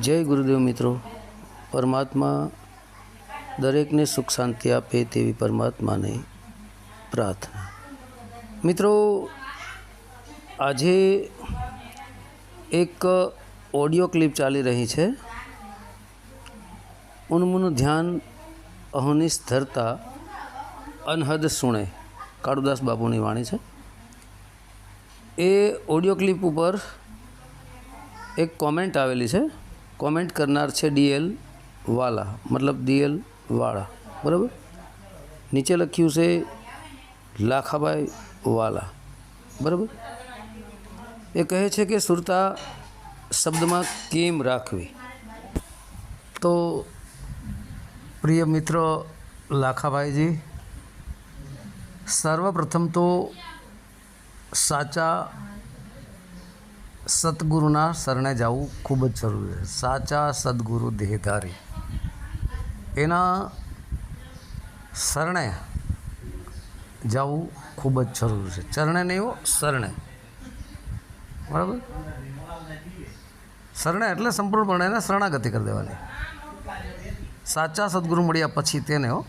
જય ગુરુદેવ મિત્રો. પરમાત્મા દરેકને સુખ શાંતિ આપે તેવી પરમાત્માને પ્રાર્થના. મિત્રો, આજે એક ઓડિયો ક્લિપ ચાલી રહી છે. ઉનમુનું ધ્યાન અહોનિશ ધરતા અનહદ સુણે. કાળુદાસ બાપુની વાણી છે. એ ઓડિયો ક્લિપ ઉપર એક કોમેન્ટ આવેલી છે. કોમેન્ટ કરનાર છે ડીએલ વાલા, મતલબ ડીએલ વાળા, બરાબર? નીચે લખ્યું છે લાખાભાઈ વાલા, બરાબર? એ કહે છે કે સુરતા શબ્દમાં કેમ રાખવી? તો પ્રિય મિત્ર લાખાભાઈજી સર્વપ્રથમ તો સાચા સદગુરુના શરણે જવું ખૂબ જ જરૂરી છે. સાચા સદગુરુ દેહધારી. એના શરણે જવું ખૂબ જ જરૂરી છે. ચરણે નહીં હો, શરણે. બરાબર? શરણે એટલે સંપૂર્ણપણે એને શરણાગતિ કરી દેવાની. સાચા સદગુરુ મળ્યા પછી તેને હો.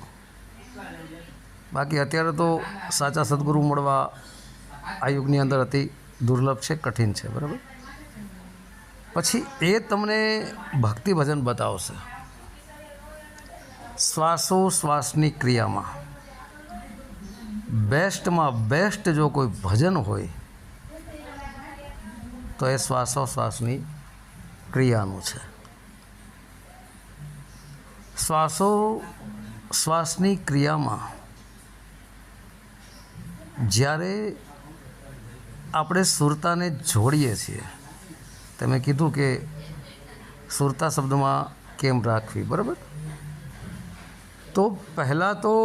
બાકી અત્યારે તો સાચા સદગુરુ મળવા આ યુગની અંદર અતિ દુર્લભ છે, કઠિન છે, બરાબર? પછી એ તમને ભક્તિ ભજન બતાવશે. શ્વાસો શ્વાસની ક્રિયામાં. બેસ્ટમાં બેસ્ટ જો કોઈ ભજન હોય, તો એ શ્વાસો શ્વાસની ક્રિયાનું છે. શ્વાસો શ્વાસની ક્રિયામાં જ્યારે આપણે સુરતાને જોડીએ છીએ. તમે કીધું કે સુરતા શબ્દમાં કેમ રાખવી, બરાબર? તો પહેલાં તો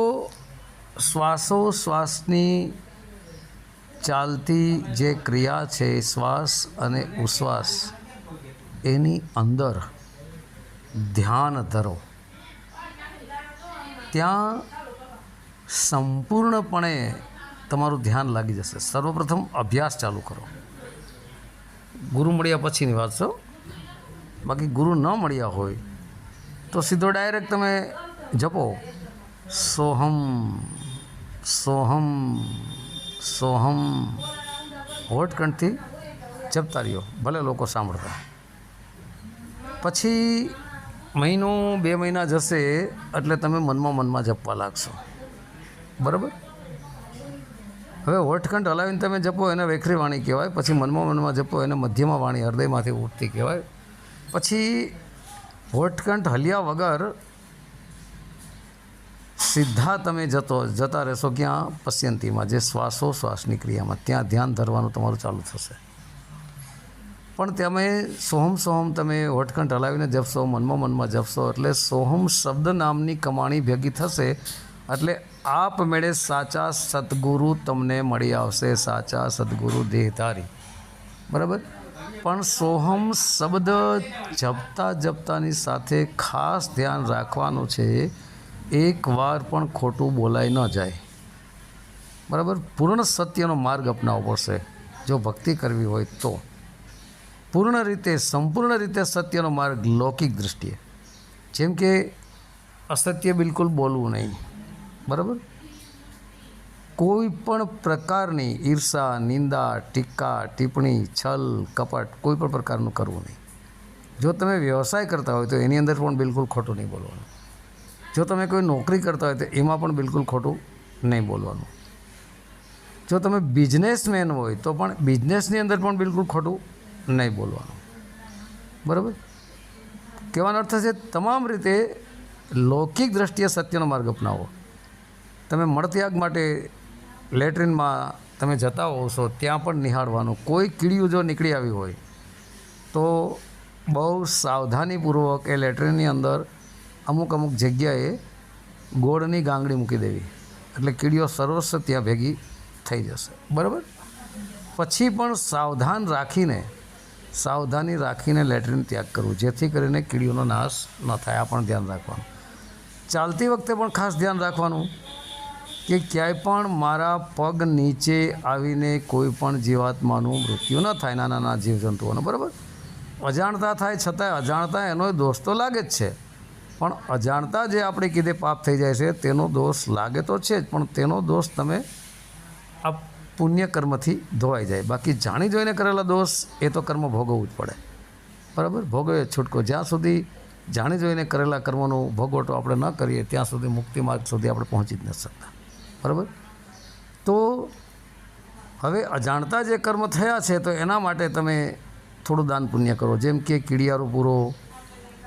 શ્વાસો શ્વાસની ચાલતી જે ક્રિયા છે, શ્વાસ અને ઉશ્વાસ, એની અંદર ધ્યાન ધરો. ત્યાં સંપૂર્ણપણે તમારું ધ્યાન લાગી જશે. સર્વપ્રથમ અભ્યાસ ચાલુ કરો. ગુરુ મળ્યા પછીની વાત છો બાકી ગુરુ ન મળ્યા હોય તો સીધો ડાયરેક્ટ તમે જપો. સોહમ સોહમ સોહમ. હોટકંઠથી જપતા રહ્યો. ભલે લોકો સાંભળતા. પછી મહિનો, બે મહિના જશે એટલે તમે મનમાં મનમાં જપવા લાગશો. બરાબર? હવે હોઠખંડ હલાવીને તમે જપો એને વેખરી વાણી કહેવાય, પછી મનમાં મનમાં જપો એને મધ્યમાં વાણી, હૃદયમાંથી ઉઠતી કહેવાય. પછી હોઠકંઠ હલ્યા વગર સીધા તમે જતો, જતા રહેશો ક્યાં? પશ્યંતીમાં, જે શ્વાસો શ્વાસની ક્રિયામાં. ત્યાં ધ્યાન ધરવાનું તમારું ચાલુ થશે. પણ તમે સોહમ સોહમ તમે હોઠકંઠ હલાવીને જપશો, મનમાં મનમાં જપશો, એટલે સોહમ શબ્દ નામની કમાણી ભેગી થશે, એટલે આપમેળે સાચા સદગુરુ તમને મળી આવશે, સાચા સદગુરુ દેહધારી બરાબર? પણ સોહમ શબ્દ જપતા જપતાની સાથે ખાસ ધ્યાન રાખવાનું છે, એક વાર પણ ખોટું બોલાય ન જાય. બરાબર? પૂર્ણ સત્યનો માર્ગ અપનાવવો પડશે, જો ભક્તિ કરવી હોય તો. પૂર્ણ રીતે, સંપૂર્ણ રીતે સત્યનો માર્ગ લૌકિક દૃષ્ટિએ જેમ કે, અસત્ય બિલકુલ બોલવું નહીં. બરાબર? કોઈ પણ પ્રકારની ઈર્ષા, નિંદા, ટીકા, ટિપ્પણી, છલ, કપટ કોઈ પણ પ્રકારનું કરવું નહીં. જો તમે વ્યવસાય કરતા હોય તો એની અંદર પણ બિલકુલ ખોટું નહીં બોલવાનું. જો તમે કોઈ નોકરી કરતા હોય તો એમાં પણ બિલકુલ ખોટું નહીં બોલવાનું. જો તમે બિઝનેસમેન હોય તો પણ બિઝનેસની અંદર પણ બિલકુલ ખોટું નહીં બોલવાનું. બરાબર? કહેવાનો અર્થ છે તમામ રીતે લૌકિક દ્રષ્ટિએ સત્યનો માર્ગ અપનાવો. તમે મળત્યાગ માટે લેટ્રિનમાં તમે જતા હોવ છો, ત્યાં પણ નિહાળવાનું. કોઈ કીડિયું જો નીકળી આવી હોય, તો બહુ સાવધાનીપૂર્વક એ લેટ્રિનની અંદર અમુક અમુક જગ્યાએ ગોળની ગાંગડી મૂકી દેવી. એટલે કીડીઓ સર્વસ્વ ત્યાં ભેગી થઈ જશે. બરાબર? પછી પણ સાવધાન રાખીને, સાવધાની રાખીને લેટ્રિન ત્યાગ કરવું, જેથી કરીને કીડીઓનો નાશ ન થાય. આ પણ ધ્યાન રાખવાનું. ચાલતી વખતે પણ ખાસ ધ્યાન રાખવાનું. કે ક્યાંય પણ મારા પગ નીચે આવીને કોઈ પણ જીવાત્માનું મૃત્યુ ન થાય, નાના નાના જીવજંતુઓનું, બરાબર? અજાણતા થાય છતાંય, અજાણતા એનો દોષ તો લાગે જ છે. પણ અજાણતા જે આપણે કીધે પાપ થઈ જાય છે, તેનો દોષ લાગે તો છે જ, પણ તેનો દોષ તમે આ પુણ્ય કર્મથી ધોવાઈ જાય. બાકી જાણી જોઈને કરેલા દોષ, એ તો કર્મ ભોગવવું જ પડે. બરાબર? ભોગવે છૂટકો. જ્યાં સુધી જાણી જોઈને કરેલા કર્મનો ભોગવટો આપણે ન કરીએ, ત્યાં સુધી મુક્તિ માર્ગ સુધી આપણે પહોંચી જ ન શકતા. બરાબર? તો હવે અજાણતા જે કર્મ થયા છે, તો એના માટે તમે થોડું દાન પુણ્ય કરો. જેમ કે કીડિયારો પૂરો,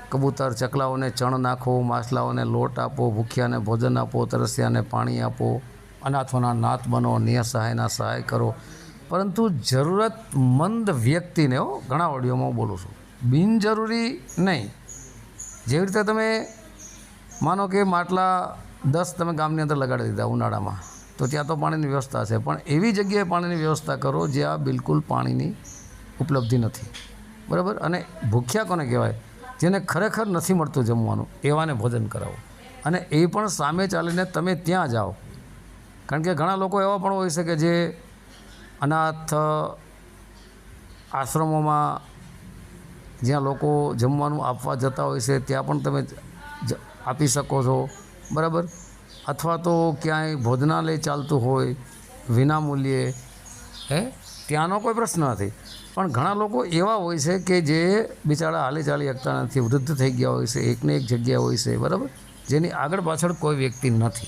કબૂતર ચકલાઓને ચણ નાખો, માછલાઓને લોટ આપો, ભૂખ્યાને ભોજન આપો, તરસ્યાને પાણી આપો, અનાથોના નાથ બનો નિઃસહાયના સહાય કરો. પરંતુ જરૂરતમંદ વ્યક્તિને, હો, ઘણા ઓડિયોમાં બોલું છું, બિનજરૂરી નહીં. જેવી રીતે તમે માનો કે માટલા દસ તમે ગામની અંદર લગાડી દીધા ઉનાળામાં. તો ત્યાં તો પાણીની વ્યવસ્થા છે. પણ એવી જગ્યાએ પાણીની વ્યવસ્થા કરો જ્યાં બિલકુલ પાણીની ઉપલબ્ધિ નથી. બરાબર? અને ભૂખ્યા કોને કહેવાય? જેને ખરેખર નથી મળતું જમવાનું, એવાને ભોજન કરાવો. અને એ પણ સામે ચાલીને તમે ત્યાં જાઓ. કારણ કે ઘણા લોકો એવા પણ હોય છે કે જે અનાથ આશ્રમોમાં જ્યાં લોકો જમવાનું આપવા જતા હોય છે, ત્યાં પણ તમે આપી શકો છો. બરાબર? અથવા તો ક્યાંય ભોજનાલય ચાલતું હોય વિના મૂલ્યે હે? ત્યાંનો કોઈ પ્રશ્ન નથી. પણ ઘણા લોકો એવા હોય છે કે જે બિચારા હાલી ચાલી શકતા નથી વૃદ્ધ થઈ ગયા હોય છે, એકને એક જગ્યા હોય છે, બરાબર? જેની આગળ પાછળ કોઈ વ્યક્તિ નથી.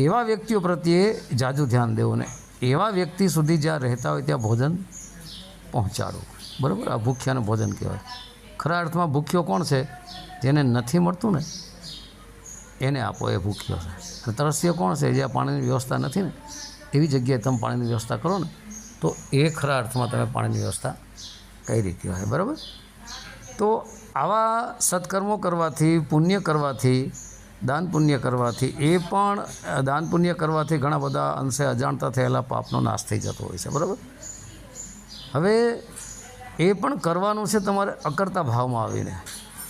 એવા વ્યક્તિઓ પ્રત્યે જાજુ ધ્યાન દેવું ને. એવા વ્યક્તિ સુધી જ્યાં રહેતા હોય ત્યાં ભોજન પહોંચાડવું. બરાબર? આ ભૂખ્યાને ભોજન કહેવાય. ખરા અર્થમાં ભૂખ્યો કોણ છે? જેને નથી મળતું ને. એને આપો, એ ભૂખ્યો. છે તરસ્યો કોણ છે? જ્યાં પાણીની વ્યવસ્થા નથી ને, એવી જગ્યાએ તમે પાણીની વ્યવસ્થા કરો ને, તો એ ખરા અર્થમાં તમે પાણીની વ્યવસ્થા કઈ રીતે હોય, બરાબર? તો આવા સત્કર્મો કરવાથી, પુણ્ય કરવાથી, દાન પુણ્ય કરવાથી, એ પણ, દાન પુણ્ય કરવાથી ઘણા બધા અંશે અજાણતા થયેલા પાપનો નાશ થઈ જતો હોય છે, બરાબર? હવે એ પણ કરવાનું છે તમારે અકર્તા ભાવમાં આવીને.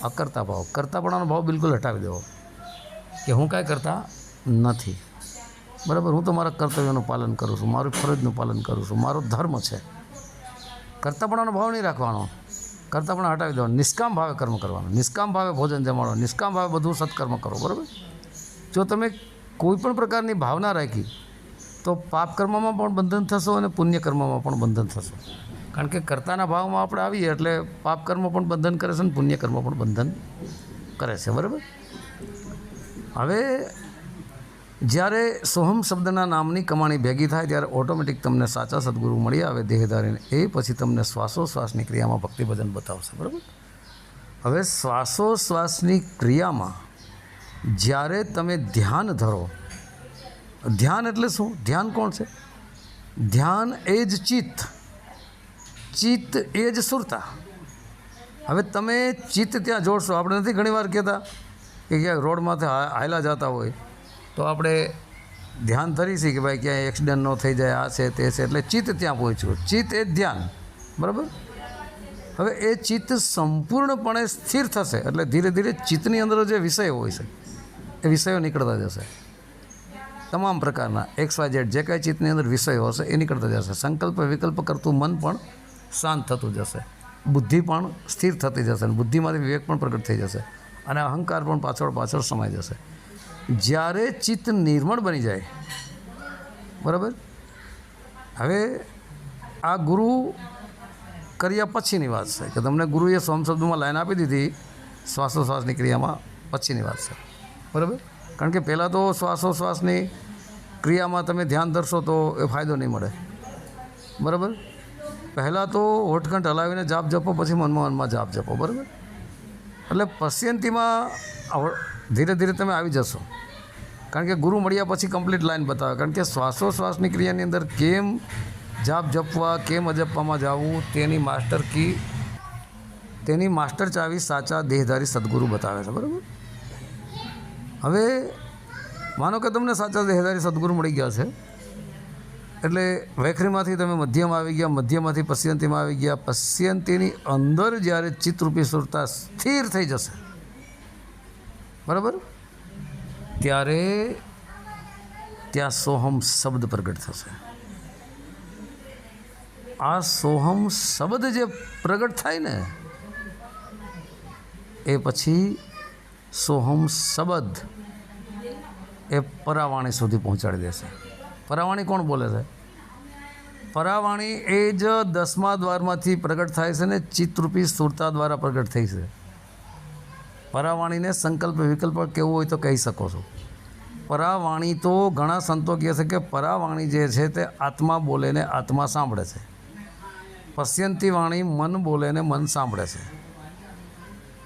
અકર્તા ભાવ. કરતાપણાનો ભાવ બિલકુલ હટાવી દેવો. કે હું કાંઈ કરતા નથી. બરાબર, હું તો મારા કર્તવ્યનું પાલન કરું છું, મારું ફરજનું પાલન કરું છું, મારો ધર્મ છે. કરતાપણાનો ભાવ નહીં રાખવાનો. કરતાપણા હટાવી દેવાનો. નિષ્કામ ભાવે કર્મ કરવાનું. નિષ્કામ ભાવે ભોજન જમાડો નિષ્કામ ભાવે બધું સત્કર્મ કરો, બરાબર? જો તમે કોઈ પણ પ્રકારની ભાવના રાખી, તો પાપ કર્મમાં પણ બંધન થશો અને પુણ્ય કર્મમાં પણ બંધન થશો. કારણ કે કર્તાના ભાવમાં આપણે આવીએ એટલે પાપ કર્મ પણ બંધન કરે છે અને પુણ્ય કર્મ પણ બંધન કરે છે, બરાબર? હવે જ્યારે સોહમ શબ્દના નામની કમાણી ભેગી થાય ત્યારે ઓટોમેટિક તમને સાચા સદગુરુ મળી આવે દેહધારીને એ પછી તમને શ્વાસોશ્વાસની ક્રિયામાં ભક્તિભજન બતાવશે, બરાબર? હવે શ્વાસોશ્વાસની ક્રિયામાં જ્યારે તમે ધ્યાન ધરો, ધ્યાન એટલે શું? ધ્યાન કોણ છે? ધ્યાન એ જ ચિત્ત. ચિત્ત એ જ સુરતા. હવે તમે ચિત્ત ત્યાં જોડશો. આપણે નથી ઘણીવાર કહેતા કે ક્યાંક રોડમાંથી હાયલા જતા હોય, તો આપણે ધ્યાન ધરીશી કે ભાઈ ક્યાંય એક્સિડન્ટ ન થઈ જાય, આ છે, તે છે, એટલે ચિત્ત ત્યાં પહોંચ્યું. ચિત્ત એ ધ્યાન. બરાબર? હવે એ ચિત્ત સંપૂર્ણપણે સ્થિર થશે, એટલે ધીરે ધીરે ચિત્તની અંદર જે વિષયો હોય છે, એ વિષયો નીકળતા જશે. તમામ પ્રકારના એક્સ વાય ઝેડ જે કાંઈ ચિત્તની અંદર વિષયો હશે, એ નીકળતા જશે. સંકલ્પ, વિકલ્પ કરતું મન પણ શાંત થતું જશે. બુદ્ધિ પણ સ્થિર થતી જશે અને બુદ્ધિમાંથી વિવેક પણ પ્રગટ થઈ જશે. અને અહંકાર પણ પાછળ પાછળ સમાઈ જશે. જ્યારે ચિત્ત નિર્મળ બની જાય, બરાબર? હવે આ ગુરુ કર્યા પછીની વાત છે કે તમને ગુરુએ સોમ શબ્દમાં લાઈન આપી દીધી, શ્વાસોશ્વાસની ક્રિયામાં પછીની વાત છે. બરાબર? કારણ કે પહેલાં તો શ્વાસોશ્વાસની ક્રિયામાં તમે ધ્યાન ધરશો તો એ ફાયદો નહીં મળે. બરાબર? પહેલાં તો હોઠકંઠ હલાવીને જાપ જપો, પછી મનમાં મનમાં જાપ જપો, બરાબર? એટલે પશ્યંતીમાં ધીરે ધીરે તમે આવી જશો. કારણ કે ગુરુ મળ્યા પછી કમ્પ્લીટ લાઈન બતાવે. કારણ કે શ્વાસોશ્વાસની ક્રિયાની અંદર કેમ જાપ જપવા, કેમ અજપવામાં જવું, તેની માસ્ટર કી, તેની માસ્ટર ચાવી સાચા દેહધારી સદગુરુ બતાવે છે, બરાબર? હવે માનો કે તમને સાચા દેહધારી સદગુરુ મળી ગયા છે. એટલે વૈખરીમાંથી તમે મધ્યમ આવી ગયા, મધ્યમાંથી પશ્યંતીમાં આવી ગયા, પશ્યંતીની અંદર જ્યારે ચિત્તરૂપી સુરતા સ્થિર થઈ જશે. બરાબર? ત્યારે ત્યાં સોહમ શબ્દ પ્રગટ થશે. આ સોહમ શબ્દ જે પ્રગટ થાય ને, એ પછી સોહમ શબ્દ એ પરાવાણી સુધી પહોંચાડી દેશે. પરાવાણી કોણ બોલે છે? પરાવાણી એ જ દસમા દ્વારમાંથી પ્રગટ થાય છે ને ચિત્તરૂપી સુરતા દ્વારા પ્રગટ થઈ છે. પરાવાણીને સંકલ્પ વિકલ્પ કેવું હોય તો કહી શકો છો. પરાવાણી તો ઘણા સંતો કહે છે કે પરાવાણી જે છે તે આત્મા બોલે ને આત્મા સાંભળે છે. પશ્યંતી વાણી મન બોલે ને મન સાંભળે છે.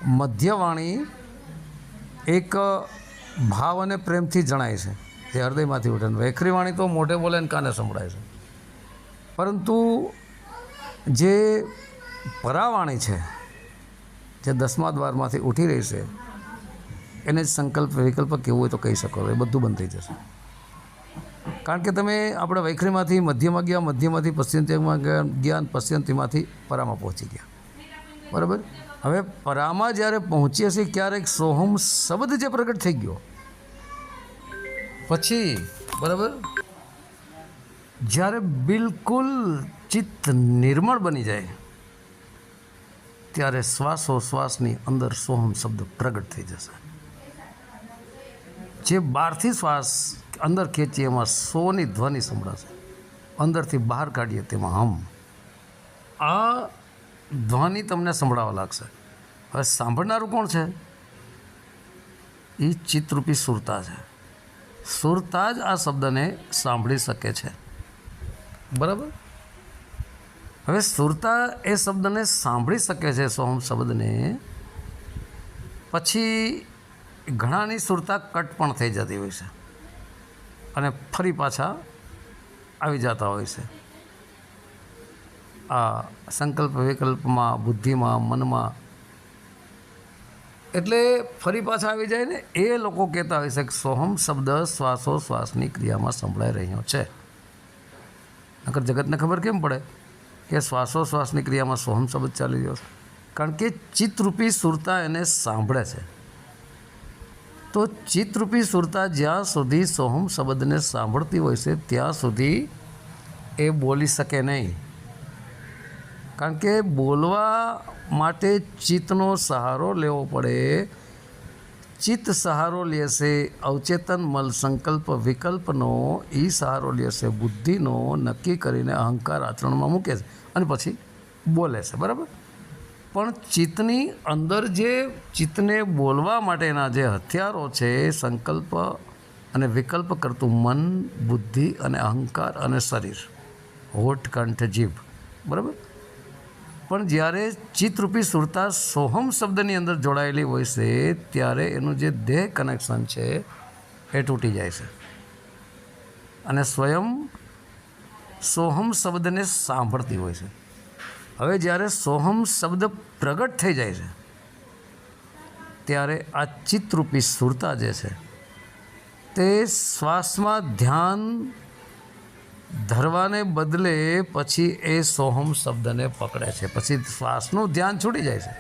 મધ્યવાણી એક ભાવ અને પ્રેમથી જણાય છે. જે હૃદયમાંથી ઉઠે. વૈખરી વાણી તો મોઢે બોલે ને કાને સંભળાય છે. પરંતુ જે પરાવાણી છે, જે દસમા દ્વારમાંથી ઉઠી રહી છે, એને જ સંકલ્પ, વિકલ્પ કેવું હોય તો કહી શકો. એ બધું બંધ થઈ જશે. કારણ કે તમે આપણે વૈખરીમાંથી મધ્યમાં ગયા, મધ્યમાંથી પશ્ચિમમાં ગયા ગયા અને પશ્ચિમતીમાંથી પરામાં પહોંચી ગયા. બરાબર? હવે પરામાં જ્યારે પહોંચીએ છીએ ક્યારેક સોહમ શબ્દ જે પ્રગટ થઈ ગયો પછી, બરાબર? જ્યારે બિલકુલ ચિત્ત નિર્મળ બની જાય, ત્યારે શ્વાસોશ્વાસની અંદર સોહમ શબ્દ પ્રગટ થઈ જશે. જે બહારથી શ્વાસ અંદર ખેંચીએ એમાં સોની ધ્વનિ સંભળાશે. અંદરથી બહાર કાઢીએ તેમાં હમ. આ ધ્વનિ તમને સંભળાવા લાગશે. હવે સાંભળનારું કોણ છે? એ ચિત્તરૂપી સુરતા છે. સુરતા જ આ શબ્દને સાંભળી શકે છે. બરાબર? હવે સુરતા એ શબ્દને સાંભળી શકે છે સોમ શબ્દને. પછી ઘણાની સુરતા કટ પણ થઈ જતી હોય છે. અને ફરી પાછા આવી જતા હોય છે. આ સંકલ્પ વિકલ્પમાં બુદ્ધિમાં મનમાં એટલે ફરી પાછા આવી જાય ને, એ લોકો કહેતા હોય છે કે સોહમ શબ્દ શ્વાસો શ્વાસની ક્રિયામાં સંભળાઈ રહ્યો છે. નકર જગતને ખબર કેમ પડે કે શ્વાસો શ્વાસની ક્રિયામાં સોહમ શબ્દ ચાલી રહ્યો છે? કારણ કે ચિત્તરૂપી સુરતા એને સાંભળે છે. તો ચિત્તરૂપી સુરતા જ્યાં સુધી સોહમ શબ્દને સાંભળતી હોય છે, ત્યાં સુધી એ બોલી શકે નહીં. કારણ કે બોલવા માટે ચિત્તનો સહારો લેવો પડે. ચિત્ત સહારો લેશે, અવચેતન મલ સંકલ્પ વિકલ્પનો એ સહારો લેશે, બુદ્ધિનો નક્કી કરીને અહંકાર આચરણમાં મૂકે છે અને પછી બોલે છે, બરાબર? પણ ચિત્તની અંદર જે ચિત્તને બોલવા માટેના જે હથિયારો છે, સંકલ્પ અને વિકલ્પ કરતું મન, બુદ્ધિ અને અહંકાર અને શરીર, હોઠ, કંઠ, જીભ, બરાબર? પણ જ્યારે ચિત્તરૂપી સુરતા સોહમ શબ્દની અંદર જોડાયેલી હોય છે, ત્યારે એનું જે દેહ કનેક્શન છે એ તૂટી જાય છે. અને સ્વયં સોહમ શબ્દને સાંભળતી હોય છે. હવે જ્યારે સોહમ શબ્દ પ્રગટ થઈ જાય છે, ત્યારે આ ચિત્તરૂપી સુરતા જે છે, તે શ્વાસમાં ધ્યાન ધરવાને બદલે પછી એ સોહમ શબ્દને પકડે છે. પછી શ્વાસનું ધ્યાન છૂટી જાય છે.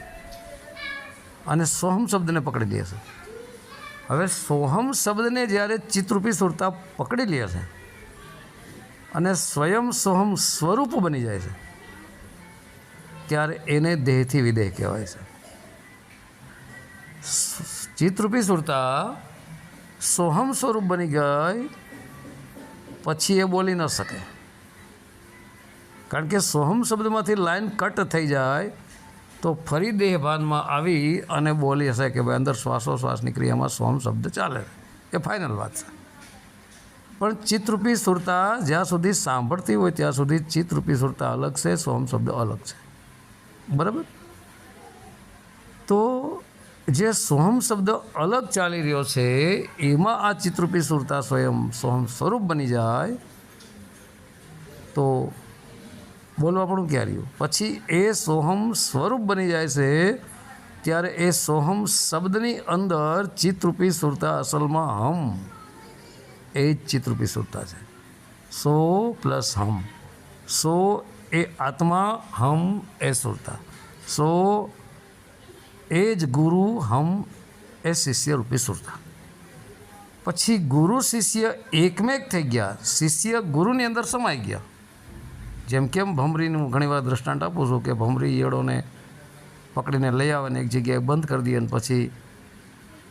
અને સોહમ શબ્દને પકડી લે છે. હવે સોહમ શબ્દને જ્યારે ચિત્રરૂપી સુરતા પકડી લે છે અને સ્વયં સોહમ સ્વરૂપ બની જાય છે, ત્યારે એને દેહથી વિદેહ કહેવાય છે. ચિત્રરૂપી સુરતા સોહમ સ્વરૂપ બની ગઈ પછી એ બોલી ન શકે. કારણ કે સોહમ શબ્દમાંથી લાઈન કટ થઈ જાય તો ફરી દેહભાનમાં આવી અને બોલી હશે કે ભાઈ અંદર શ્વાસોશ્વાસની ક્રિયામાં સોહમ શબ્દ ચાલે. એ ફાઇનલ વાત છે. પણ ચિત્તરૂપી સુરતા જ્યાં સુધી સાંભળતી હોય ત્યાં સુધી ચિત્તરૂપી સુરતા અલગ છે, સોહમ શબ્દ અલગ છે. બરાબર? તો જે સોહમ શબ્દ અલગ ચાલી રહ્યો છે, એમાં આ ચિત્રરૂપી સુરતા સ્વયં સોહમ સ્વરૂપ બની જાય. તો બોલવા પણ ક્યાં રહ્યું? પછી એ સોહમ સ્વરૂપ બની જાય છે, ત્યારે એ સોહમ શબ્દની અંદર ચિત્રરૂપી સુરતા અસલમાં હમ. એ જ ચિત્રરૂપી સુરતા છે. સો પ્લસ હમ. સો એ આત્મા, હમ એ સુરતા. સો એ જ ગુરુ હમ એ શિષ્ય રૂપી સુરતા. પછી ગુરુ શિષ્ય એકમેક થઈ ગયા, શિષ્ય ગુરુની અંદર સમાઈ ગયા. જેમ કેમ ભમરીનું ઘણીવાર દ્રષ્ટાંત આપું છું કે ભમરી ઈયળોને પકડીને લઈ આવે ને એક જગ્યાએ બંધ કરી દઈએ અને પછી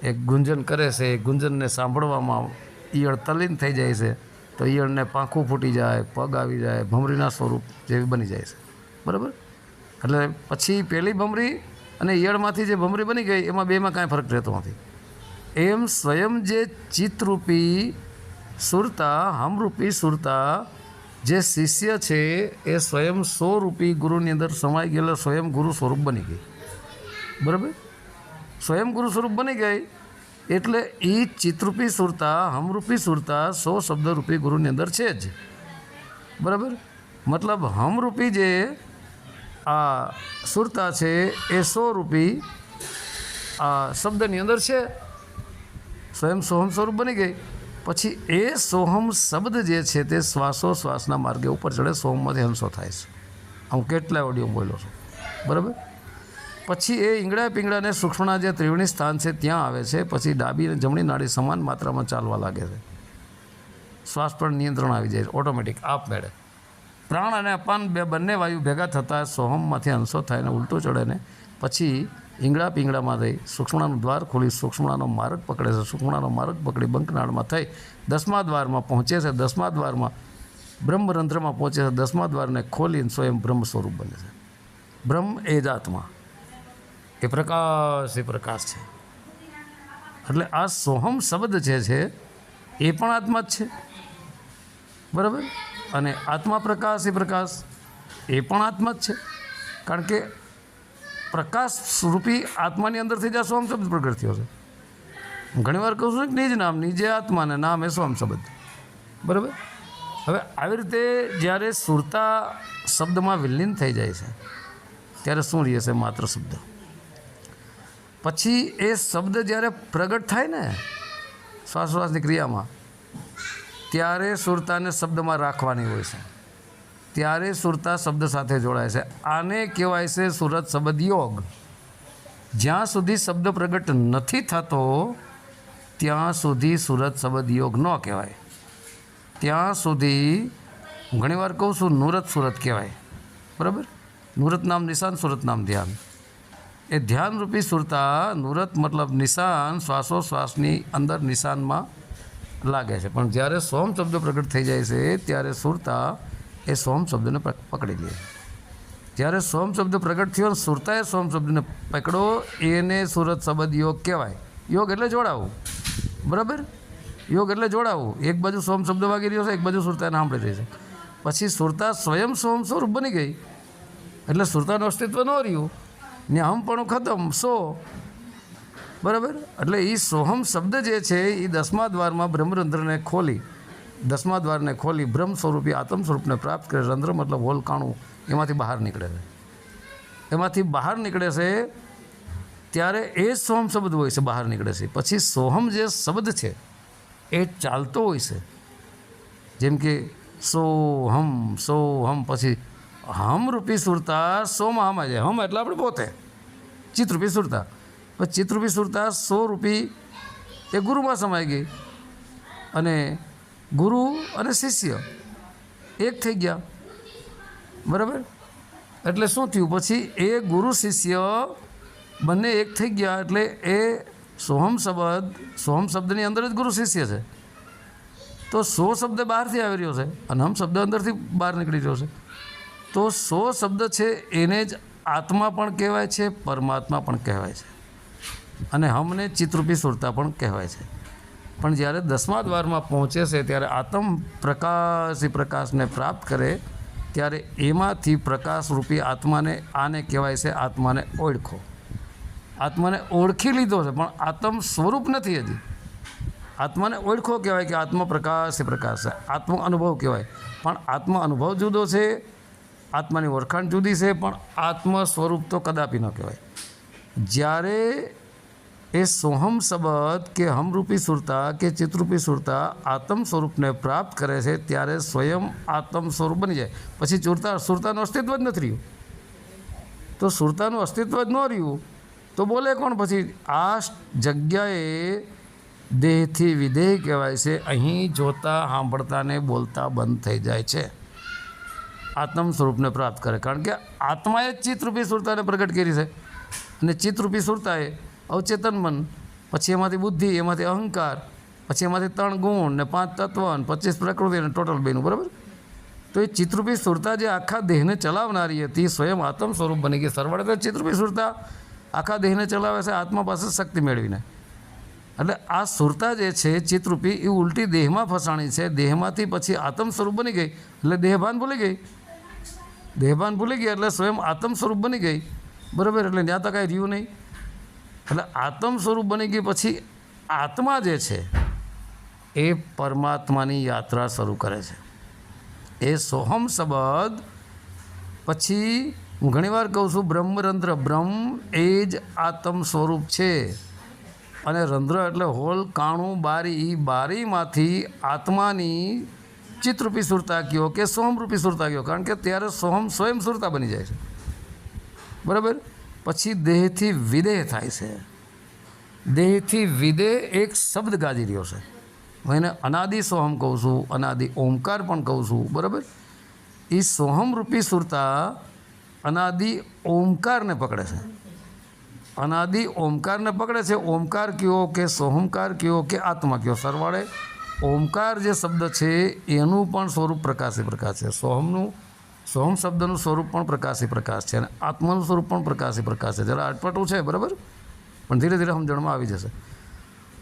એક ગુંજન કરે છે એ ગુંજનને સાંભળવામાં ઈયળ તલીન થઈ જાય છે, તો ઈયળને પાંખું ફૂટી જાય, પગ આવી જાય, ભમરીના સ્વરૂપ જેવી બની જાય છે. બરાબર? એટલે પછી પહેલી ભમરી અને ઈયળમાંથી જે ભમરી બની ગઈ, એમાં બેમાં કાંઈ ફરક રહેતો નથી. એમ સ્વયં જે ચિત્તરૂપી સુરતા, હમરૂપી સુરતા, જે શિષ્ય છે, એ સ્વયં સ્વરૂપી ગુરુની અંદર સમાઈ ગયેલા સ્વયં ગુરુ સ્વરૂપ બની ગઈ. બરાબર? સ્વયં ગુરુ સ્વરૂપ બની ગઈ, એટલે એ ચિત્તરૂપી સુરતા, હમરૂપી સુરતા સો શબ્દરૂપી ગુરુની અંદર છે જ. બરાબર? મતલબ હમરૂપી જે આ સુરતા છે એ સો રૂપી આ શબ્દની અંદર છે. સ્વયં સોહમ સ્વરૂપ બની ગઈ. પછી એ સોહમ શબ્દ જે છે તે શ્વાસો શ્વાસના માર્ગે ઉપર ચડે, સોહમમાંથી હંસો થાય છે. હું કેટલાય ઓડિયો બોલ્યો છું. બરાબર? પછી એ ઈંગડા પીંગળાને સૂક્ષ્મના જે ત્રિવેણી સ્થાન છે ત્યાં આવે છે. પછી ડાબી અને જમણી નાડી સમાન માત્રામાં ચાલવા લાગે છે. શ્વાસ પર નિયંત્રણ આવી જાય છે. ઓટોમેટિક આપમેળે પ્રાણ અને અપાન બે બંને વાયુ ભેગા થતાં સોહમમાંથી અંશો થાય ને ઉલટો ચડે ને પછી ઈંગડા પીંગળામાં થઈ સૂક્ષ્મણાનું દ્વાર ખોલી સૂક્ષ્મણાનો માર્ગ પકડે છે. સૂક્ષ્મણાનો માર્ગ પકડી બંકનાળમાં થઈ દસમા દ્વારમાં પહોંચે છે. દસમા દ્વારમાં બ્રહ્મરંધ્રમાં પહોંચે છે. દસમા દ્વારને ખોલીને સ્વયં બ્રહ્મ સ્વરૂપ બને છે. બ્રહ્મ એ જ આત્મા એ પ્રકાશ એ પ્રકાશ છે. એટલે આ સોહમ શબ્દ જે છે, એ પણ આત્મા જ છે. બરાબર? અને આત્મા પ્રકાશ, એ પ્રકાશ એ પણ આત્મા જ છે. કારણ કે પ્રકાશ રૂપી આત્માની અંદરથી જ આ સોહમ શબ્દ પ્રગટ થયો છે. હું ઘણીવાર કહું છું કે નિજ નામ નિજે આત્માને નામ એ સોહમ શબ્દ. બરાબર? હવે આવી રીતે જ્યારે સુરતા શબ્દમાં વિલીન થઈ જાય છે, ત્યારે શું રહે છે માત્ર શબ્દ? પછી એ શબ્દ જ્યારે પ્રગટ થાય ને શ્વાસોશ્વાસની ક્રિયામાં ત્યારે સુરતાને શબ્દમાં રાખવાની હોય છે. ત્યારે સુરતા શબ્દ સાથે જોડાય છે. આને કહેવાય છે સુરત શબ્દ યોગ જ્યાં સુધી શબ્દ પ્રગટ નથી થતો, ત્યાં સુધી સુરત શબ્દ યોગ ન કહેવાય. ત્યાં સુધી હું ઘણીવાર કહું છું, નુરત સુરત કહેવાય. બરાબર? નુરત નામ, નિશાન સુરત નામ ધ્યાન. એ ધ્યાનરૂપી સુરતા નુરત મતલબ નિશાન, શ્વાસોશ્વાસની અંદર નિશાનમાં લાગે છે. પણ જ્યારે સોમ શબ્દ પ્રગટ થઈ જાય છે, ત્યારે સુરતા એ સોમ શબ્દને પકડી લે. જ્યારે સોમ શબ્દ પ્રગટ થયો સુરતાએ સોમ શબ્દને પકડો, એને સુરત શબ્દ યોગ કહેવાય. યોગ એટલે જોડાવું. બરાબર? યોગ એટલે જોડાવું. એક બાજુ સોમ શબ્દ વાગી રહ્યો છે, એક બાજુ સુરતાને સાંભળી રહી છે. પછી સુરતા સ્વયં સોમ સ્વરૂપ બની ગઈ. એટલે સુરતાનું અસ્તિત્વ ન રહ્યું. ને હમપણું ખતમ. સો બરાબર? એટલે એ સોહમ શબ્દ જે છે એ દસમા દ્વારમાં બ્રહ્મરંધ્રને ખોલી, દસમા દ્વારને ખોલી બ્રહ્મ સ્વરૂપી આત્મ સ્વરૂપને પ્રાપ્ત કરે રંધ્ર મતલબ હોલકાણું એમાંથી બહાર નીકળે છે. એમાંથી બહાર નીકળે છે, ત્યારે એ સોહમ શબ્દ હોય છે, બહાર નીકળે છે. પછી સોહમ જે શબ્દ છે, એ ચાલતો હોય છે. જેમ કે સોહમ સોહમ, પછી હમ રૂપી સુરતા, સોમાં હમ જાય. હમ એટલે આપણે પોતે. ચિત્રરૂપી સુરતા. પછી ચિત્રરૂપી સુરતા સો રૂપી એ ગુરુમાં સમાઈ ગઈ. અને ગુરુ અને શિષ્ય એક થઈ ગયા. બરાબર? એટલે શું થયું? પછી એ ગુરુ શિષ્ય બંને એક થઈ ગયા એટલે એ સોહમ શબ્દ, સોહમ શબ્દની અંદર જ ગુરુ શિષ્ય છે. તો સો શબ્દ બહારથી આવી રહ્યો છે અને હમ શબ્દ અંદરથી બહાર નીકળી રહ્યો છે. તો સો શબ્દ છે એને જ આત્મા પણ કહેવાય છે, પરમાત્મા પણ કહેવાય છે. અને હમને ચિત્રરૂપી સુરતા પણ કહેવાય છે. પણ જ્યારે દસમા દ્વારમાં પહોંચે છે, ત્યારે આત્મ પ્રકાશી પ્રકાશને પ્રાપ્ત કરે, ત્યારે એમાંથી પ્રકાશરૂપી આત્માને આને કહેવાય છે આત્માને ઓળખો. આત્માને ઓળખી લીધો છે, પણ આત્મ સ્વરૂપ નથી હજી. આત્માને ઓળખો કહેવાય કે આત્મ પ્રકાશ પ્રકાશ છે, આત્મ અનુભવ કહેવાય. પણ આત્મ અનુભવ જુદો છે, આત્માની ઓળખાણ જુદી છે, પણ આત્મ સ્વરૂપ તો કદાપી ન કહેવાય. જ્યારે એ સોહમ શબ્દ કે હમરૂપી સુરતા કે ચિત્રરૂપી સુરતા આત્મ સ્વરૂપને પ્રાપ્ત કરે છે ત્યારે સ્વયં આત્મ સ્વરૂપ બની જાય. પછી ચુરતા સુરતાનું અસ્તિત્વ જ નથી રહ્યું. તો સુરતાનું અસ્તિત્વ જ ન રહ્યું તો બોલે કોણ? પછી આ જગ્યાએ દેહથી વિદેહ કહેવાય છે. અહીં જોતા સાંભળતા ને બોલતા બંધ થઈ જાય છે. આત્મ સ્વરૂપને પ્રાપ્ત કરે. કારણ કે આત્માએ જ ચિત્તરૂપી સુરતાને પ્રગટ કરી છે. અને ચિત્તરૂપી સુરતાએ અવચેતન મન, પછી એમાંથી બુદ્ધિ, એમાંથી અહંકાર, પછી એમાંથી ત્રણ ગુણ ને પાંચ તત્વ ને પચીસ પ્રકૃતિ અને ટોટલ બેનું બરાબર? તો એ ચિત્રરૂપી સુરતા જે આખા દેહને ચલાવનારી હતી, સ્વયં આત્મ સ્વરૂપ બની ગઈ. સરવાળે તો ચિત્રરૂપી સુરતા આખા દેહને ચલાવે છે, આત્મા પાસે શક્તિ મેળવીને. એટલે આ સુરતા જે છે, ચિત્રરૂપી, એ ઉલટી દેહમાં ફસાણી છે. દેહમાંથી પછી આત્મ સ્વરૂપ બની ગઈ, એટલે દેહભાન ભૂલી ગઈ. દેહભાન ભૂલી ગઈ એટલે સ્વયં આત્મ સ્વરૂપ બની ગઈ. બરાબર? એટલે ત્યાં તો કાંઈ રહ્યું નહીં. એટલે આત્મ સ્વરૂપ બની ગઈ પછી આત્મા જે છે, એ પરમાત્માની યાત્રા શરૂ કરે છે. એ સોહમ શબ્દ પછી હું ઘણીવાર કહું છું, બ્રહ્મરંધ્ર, બ્રહ્મ એ જ આત્મ સ્વરૂપ છે. અને રંધ્ર એટલે હોલ, કાણું, બારી બારીમાંથી આત્માની ચિત્રરૂપી સુરતા કયો કે સોહમરૂપી સુરતા કયો? કારણ કે ત્યારે સોહમ સ્વયં સુરતા બની જાય છે. બરાબર? પછી દેહથી વિદેહ થાય છે. દેહથી વિદેહ એક શબ્દ ગાજી રહ્યો છે. હું એને અનાદિ સોહમ કહું છું, અનાદિ ઓમકાર પણ કહું છું, બરાબર? એ સોહમ રૂપી સુરતા અનાદિ ઓમકારને પકડે છે. અનાદિ ઓમકારને પકડે છે, ઓમકાર કયો કે સોહમકાર કયો કે આત્મા કયો? સરવાળે ઓમકાર જે શબ્દ છે, એનું પણ સ્વરૂપ પ્રકાશે પ્રકાશ છે સોહમનું સોહમ શબ્દનું સ્વરૂપ પણ પ્રકાશી પ્રકાશ છે અને આત્માનું સ્વરૂપ પણ પ્રકાશી પ્રકાશ છે. જરા અટપટું છે, બરાબર? પણ ધીરે ધીરે સમજણમાં આવી જશે.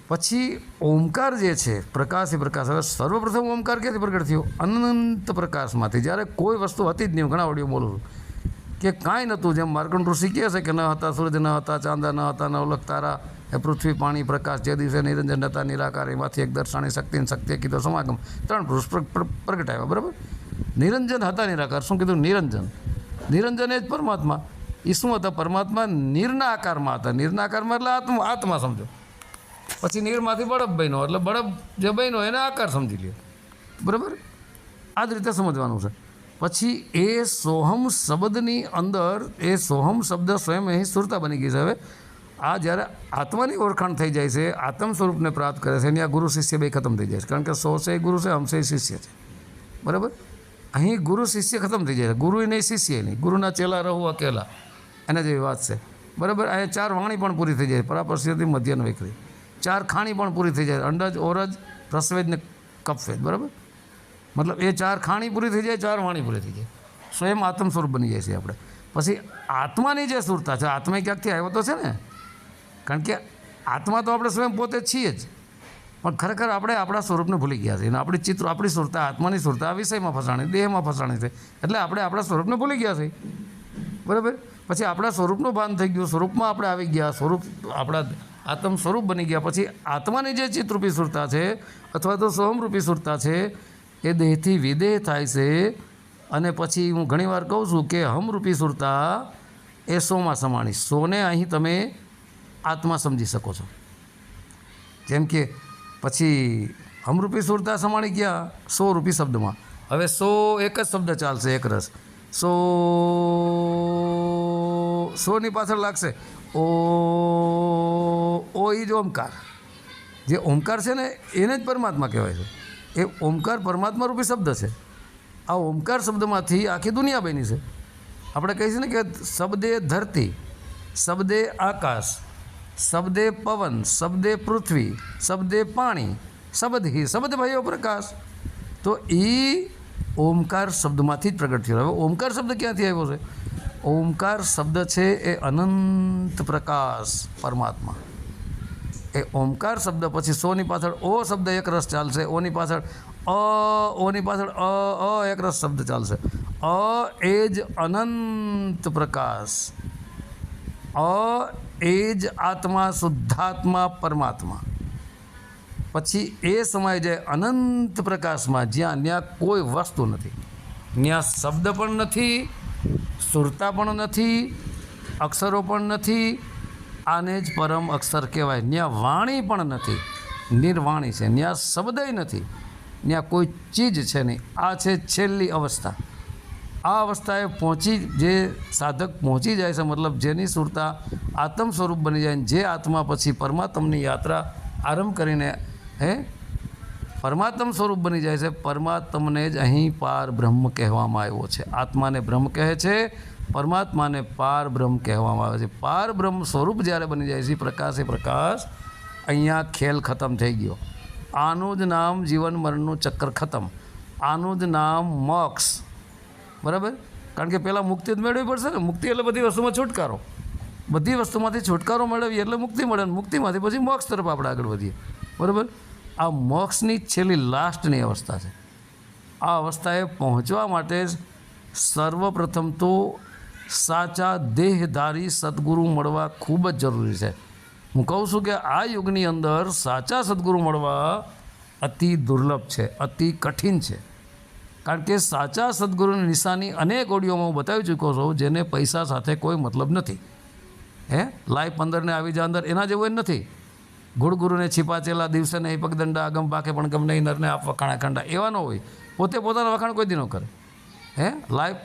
પછી ઓમકાર જે છે, પ્રકાશી પ્રકાશ. હવે સર્વપ્રથમ ઓમકાર ક્યાંથી પ્રગટ થયો? અનંત પ્રકાશમાંથી. જ્યારે કોઈ વસ્તુ હતી જ નહીં ઘણા ઓડિયો બોલું છું, કે કાંઈ નહોતું. જેમ માર્કંડ ઋષિ કહે છે કે ન હતા સૂરજ, ન હતા ચાંદા, ન હતા નવલક તારા, એ પૃથ્વી, પાણી, પ્રકાશ, જે દિવસે નિરંજન હતા, નિરાકાર, એમાંથી એક દર્શાણી શક્તિ અને શક્તિએ કીધો સમાગમ. ત્રણ પુરુષ પ્રગટાવ્યા બરાબર? નિરંજન હતા નિરાકાર શું કીધું? નિરંજન. નિરંજન એ જ પરમાત્મા. એ શું હતા. પરમાત્મા નિરના આકારમાં હતા. નિરના આકારમાં એટલે આત્મા આત્મા સમજો. પછી નીરમાંથી બળબ બન્યો. એટલે બળબ જે બન્યો એને આકાર સમજી લ્યો બરાબર? આ જ રીતે સમજવાનું છે. પછી એ સોહમ શબ્દની અંદર, એ સોહમ શબ્દ સ્વયં અહીં સુરતા બની ગઈ છે. હવે આ જ્યારે આત્માની ઓળખાણ થઈ જાય છે, આત્મ સ્વરૂપને પ્રાપ્ત કરે છે, એની આ ગુરુ શિષ્ય બે ખતમ થઈ જાય છે. કારણ કે સો છે ગુરુ છે હમશે શિષ્ય છે. બરાબર? અહીં ગુરુ શિષ્ય ખતમ થઈ જાય ગુરુ નહીં, શિષ્ય નહીં. ગુરુના ચેલા રહું અકેલા. એના જેવી વાત છે. બરાબર? અહીંયા ચાર વાણી પણ પૂરી થઈ જાય. પરાપરસ્યથી મધ્યન વૈખરી. ચાર ખાણી પણ પૂરી થઈ જાય. અંડજ, ઓરજ, રસવેદ ને કપવેદ. બરાબર? મતલબ એ ચાર ખાણી પૂરી થઈ જાય, ચાર વાણી પૂરી થઈ જાય. સ્વયં આત્મ સ્વરૂપ બની જાય છે આપણે. પછી આત્માની જે સુરતા છે, આત્મા ક્યાંકથી આવ્યો તો છે ને? કારણ કે આત્મા તો આપણે સ્વયં પોતે છીએ જ. પણ ખરેખર આપણે આપણા સ્વરૂપને ભૂલી ગયા છે અને આપણી ચિત્ર, આપણી સુરતા, આત્માની સુરતા, આ વિષયમાં ફસાણી, દેહમાં ફસાણી છે. એટલે આપણે આપણા સ્વરૂપને ભૂલી ગયા છે બરાબર? પછી આપણા સ્વરૂપનું ભાન થઈ ગયું, સ્વરૂપમાં આપણે આવી ગયા, સ્વરૂપ, આપણા આત્મ સ્વરૂપ બની ગયા. પછી આત્માની જે ચિત્તરૂપી સુરતા છે, અથવા તો સોહમરૂપી સુરતા છે, એ દેહથી વિદેહ થાય છે. અને પછી હું ઘણીવાર કહું છું કે હમરૂપી સુરતા એ સોમાં સમાણી. સોને અહીં તમે આત્મા સમજી શકો છો. જેમ કે પછી હમરૂપી સુરતા સમાણી ગયા સો રૂપી શબ્દમાં. હવે સો એક જ શબ્દ ચાલશે, એક રસ. સો સોની પાછળ લાગશે. ઓ ઓ ઈ જ ઓમકાર. જે ઓમકાર છે ને, એને જ પરમાત્મા કહેવાય છે. એ ઓમકાર પરમાત્મા રૂપી શબ્દ છે. આ ઓમકાર શબ્દમાંથી આખી દુનિયા બની છે. આપણે કહીશું ને કે શબ્દે ધરતી, શબ્દે આકાશ શબ્દે પવન શબ્દે પૃથ્વી શબ્દે પાણી શબ્દ હિ શબ્દ ભયો પ્રકાશ તો એ ઓમકાર શબ્દમાંથી જ પ્રગટ થયો હવે ઓમકાર શબ્દ ક્યાંથી આવ્યો છે ઓમકાર શબ્દ છે એ અનંત પ્રકાશ પરમાત્મા એ ઓમકાર શબ્દ પછી સોની પાછળ ઓ શબ્દ એક રસ ચાલશે ઓની પાછળ અ ઓની પાછળ અ અ એક રસ શબ્દ ચાલશે। અ એ જ અનંત પ્રકાશ। અ એ જ આત્મા, શુદ્ધાત્મા, પરમાત્મા. પછી એ સમય જાય અનંત પ્રકાશમાં જ્યાં ત્યાં કોઈ વસ્તુ નથી. ત્યાં શબ્દ પણ નથી, સુરતા પણ નથી, અક્ષરો પણ નથી, આને જ પરમ અક્ષર કહેવાય. ત્યાં વાણી પણ નથી. નિર્વાણી છે. ત્યાં શબ્દય નથી. ત્યાં કોઈ ચીજ છે નહીં. આ છે છેલ્લી અવસ્થા. આ અવસ્થાએ પહોંચી જે સાધક પહોંચી જાય છે, મતલબ જેની સુરતા આત્મ સ્વરૂપ બની જાય જે આત્મા પછી પરમાત્મની યાત્રા આરંભ કરીને હે, પરમાત્મ સ્વરૂપ બની જાય છે, પરમાત્મને જ અહીં પાર બ્રહ્મ કહેવામાં આવ્યો છે. આત્માને બ્રહ્મ કહે છે, પરમાત્માને પાર બ્રહ્મ કહેવામાં આવે છે. પાર બ્રહ્મ સ્વરૂપ જ્યારે બની જાય છે, પ્રકાશે પ્રકાશ, અહીંયા ખેલ ખતમ થઈ ગયો. આનું જ નામ જીવન મરણનું ચક્ર ખતમ. આનું જ નામ મોક્ષ. બરાબર? કારણ કે પહેલાં મુક્તિ જ મેળવવી પડશે ને. મુક્તિ એટલે બધી વસ્તુમાં છુટકારો. બધી વસ્તુમાંથી છુટકારો મેળવીએ એટલે મુક્તિ મળે ને. મુક્તિમાંથી પછી મોક્ષ તરફ આપણે આગળ વધીએ. બરાબર? આ મોક્ષની છેલ્લી લાસ્ટની અવસ્થા છે. આ અવસ્થાએ પહોંચવા માટે જ સર્વપ્રથમ તો સાચા દેહધારી સદગુરુ મળવા ખૂબ જ જરૂરી છે. હું કહું છું કે આ યુગની અંદર સાચા સદગુરુ મળવા અતિ દુર્લભ છે, અતિ કઠિન છે. કારણ કે સાચા સદગુરુની નિશાની અનેક ઓડિયોમાં હું બતાવી ચૂક્યો છું, જેને પૈસા સાથે કોઈ મતલબ નથી. હે? લાઈવ પંદરને આવી જા અંદર, એના જેવું એ નથી. ગુરુને છીપાચેલા દિવસે નહીં પગદંડા આગમ પાકે પણ ગમ નહીં, નરને આપ વખાણા ખાંડા એવા ન હોય. પોતે પોતાના વખાણ કોઈ દી ન કરે. હે? લાઈફ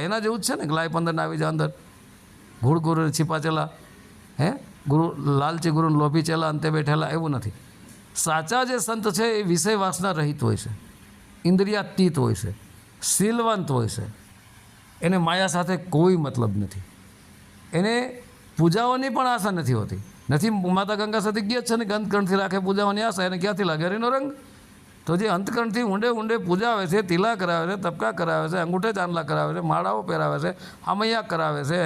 એના જેવું જ છે ને કે લાઈવ પંદરને આવી જા અંદર. ગુરુને છીપાચેલા, હે? ગુરુ, લાલચી ગુરુને લોભી ચેલા, અંતે બેઠેલા, એવું નથી. સાચા જે સંત છે, એ વિષય વાસના રહિત હોય છે. ઇન્દ્રિયાતીત હોય છે, શીલવંત હોય છે. એને માયા સાથે કોઈ મતલબ નથી. એને પૂજાઓની પણ આશા નથી હોતી. નથી માતા ગંગા સાથે ગયા છે ને કે રાખે પૂજાઓની આશા, એને ક્યાંથી લાગે? એનો રંગ? તો જે અંતકરણથી ઊંડે ઊંડે પૂજાવે છે તિલા કરાવે છે તબકા કરાવે છે, અંગૂઠે ચાંદલા કરાવે છે, માળાઓ પહેરાવે છે અમૈયા કરાવે છે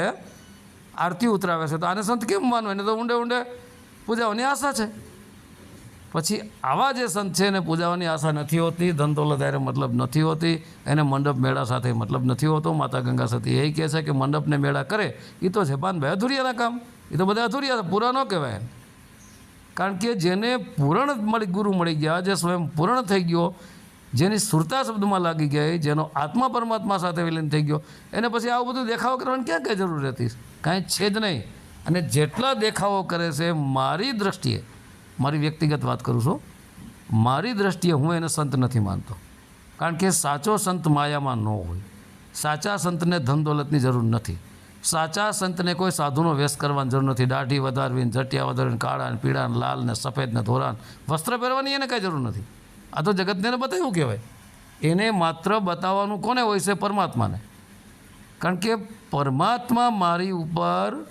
આરતી ઉતરાવે છે. તો આને સંત કેમ માનવું? એને તો ઊંડે ઊંડે પૂજાઓની આશા છે. પછી આવા જે સંત છે એને પૂજાવાની આશા નથી હોતી ધનદોલત ત્યારે મતલબ નથી હોતી, એને મંડપ મેળા સાથે મતલબ નથી હોતો. માતા ગંગા સતી એ કહે છે કે મંડપને મેળા કરે એ તો છે ભાઈ અધુરિયાના કામ. એ તો બધા અધુરિયા, પૂરા ન કહેવાય કારણ કે જેને પૂરણ મળી, ગુરુ મળી ગયા, જે સ્વયં પૂર્ણ થઈ ગયો, જેની સુરતા શબ્દમાં લાગી ગઈ જેનો આત્મા પરમાત્મા સાથે વિલીન થઈ ગયો, એને પછી આવું બધું દેખાવો કરવાની ક્યાં કઈ જરૂર હતી કાંઈ છે જ નહીં. અને જેટલા દેખાવો કરે છે, મારી દ્રષ્ટિએ મારી વ્યક્તિગત વાત કરું છું. મારી દ્રષ્ટિએ હું એને સંત નથી માનતો. કારણ કે સાચો સંત માયામાં ન હોય. સાચા સંતને ધન દોલતની જરૂર નથી. સાચા સંતને કોઈ સાધુનો વેશ કરવાની જરૂર નથી. દાઢી વધારવીને, જટિયા વધારવીને કાળા ને પીળા લાલ ને સફેદ ને ધોરાન, વસ્ત્ર પહેરવાની એને કાંઈ જરૂર નથી. આ તો જગતને બતાવ્યું કહેવાય? એને માત્ર બતાવવાનું કોને હોય છે? પરમાત્માને. કારણ કે પરમાત્મા મારી ઉપર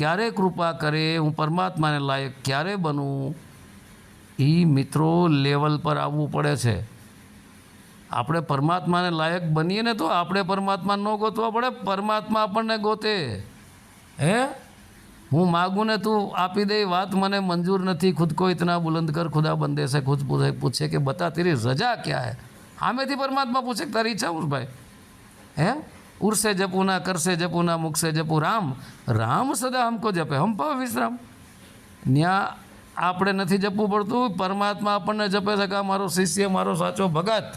ક્યારે કૃપા કરે, હું પરમાત્માને લાયક ક્યારે બનું એ મિત્રો લેવલ પર આવવું પડે છે. આપણે પરમાત્માને લાયક બનીએ ને તો આપણે પરમાત્મા ન ગોતવા પડે, પરમાત્મા આપણને ગોતે. હે? હું માગું ને તું આપી દે વાત, મને મંજૂર નથી. ખુદ કો ઇતના બુલંદ કર, ખુદા બંદે છે. ખુદ પૂછે કે, બતા, તેરી રજા ક્યાં હે? હામેથી પરમાત્મા પૂછે તારી ઈચ્છા હું? ભાઈ જપુના કરશે જપુના મુખશે જપું રામ રામ સદા હમકો જપે હમ પાવ વિશ્રામ ન્યા આપણે નથી જપવું પડતું પરમાત્મા આપણને જપે છે કે મારો શિષ્ય મારો સાચો ભગત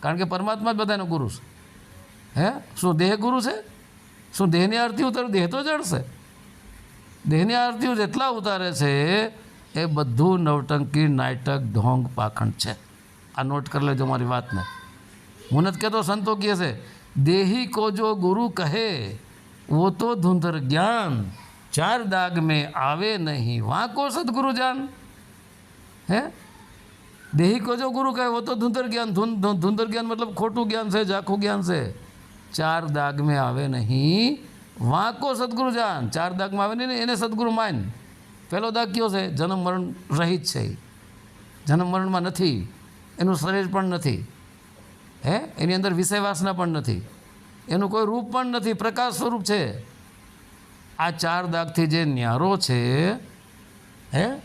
કારણ કે પરમાત્મા જ બધાનો ગુરુ છે. હે? શું દેહ ગુરુ છે? શું દેહની આરતી ઉતારે? દેહ તો જડશે. દેહની આરતીઓ જેટલા ઉતારે છે, એ બધું નવટંકી, નાટક ઢોંગ પાખંડ છે. આ નોટ કરી લેજો મારી વાતને. હું નથી કહેતો, સંતો કહે છે દેહી કો જો ગુરુ કહે वो तो धुंधर ज्ञान चार दाग में आवे नहीं वहाँ को सदगुरु जान है देही को जो गुरु कहे वो तो धुंधर ज्ञान धुन धुन- धुंधर ज्ञान मतलब खोटू ज्ञान से जाखू ज्ञान से चार दाग में આવે નહીં વાંકો સદગુરુ જાન ચાર દાગમાં આવે નહીં ને એને સદગુરુ માન પહેલો દાગ કયો છે જન્મ મરણ રહિત છે એ. જન્મ મરણમાં નથી એનું શરીર પણ નથી હે? એની અંદર વિષય વાસના પણ નથી. એનું કોઈ રૂપ પણ નથી, પ્રકાશ સ્વરૂપ છે. આ ચાર દાગથી જે ન્યારો છે, હે?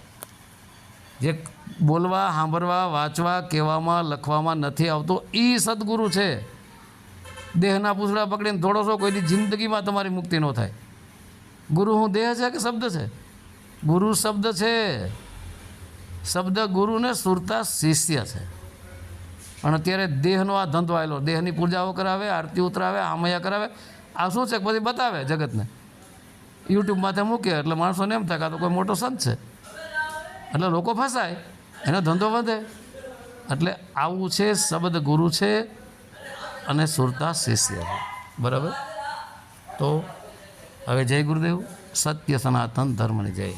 જે બોલવા, સાંભળવા, વાંચવા, કહેવામાં, લખવામાં નથી આવતો એ સદગુરુ છે. દેહના પૂછડા પકડીને દોડો છો, કોઈની જિંદગીમાં તમારી મુક્તિ ન થાય. ગુરુ હું દેહ છે કે શબ્દ છે? ગુરુ શબ્દ છે. શબ્દ ગુરુને સુરતા શિષ્ય છે. પણ અત્યારે દેહનો આ ધંધો આવેલો. દેહની પૂજાઓ કરાવે, આરતી ઉતરાવે, આમયા કરાવે. આ શું છે? બધી બતાવે જગતને. યુટ્યુબમાંથી મૂકે એટલે માણસોને એમ થાય તો કોઈ મોટો સંત છે. એટલે લોકો ફસાય, એનો ધંધો વધે. એટલે આવું છે, શબ્દ ગુરુ છે અને સુરતા શિષ્ય બરાબર? તો હવે જય ગુરુદેવ. સત્ય સનાતન ધર્મની જય.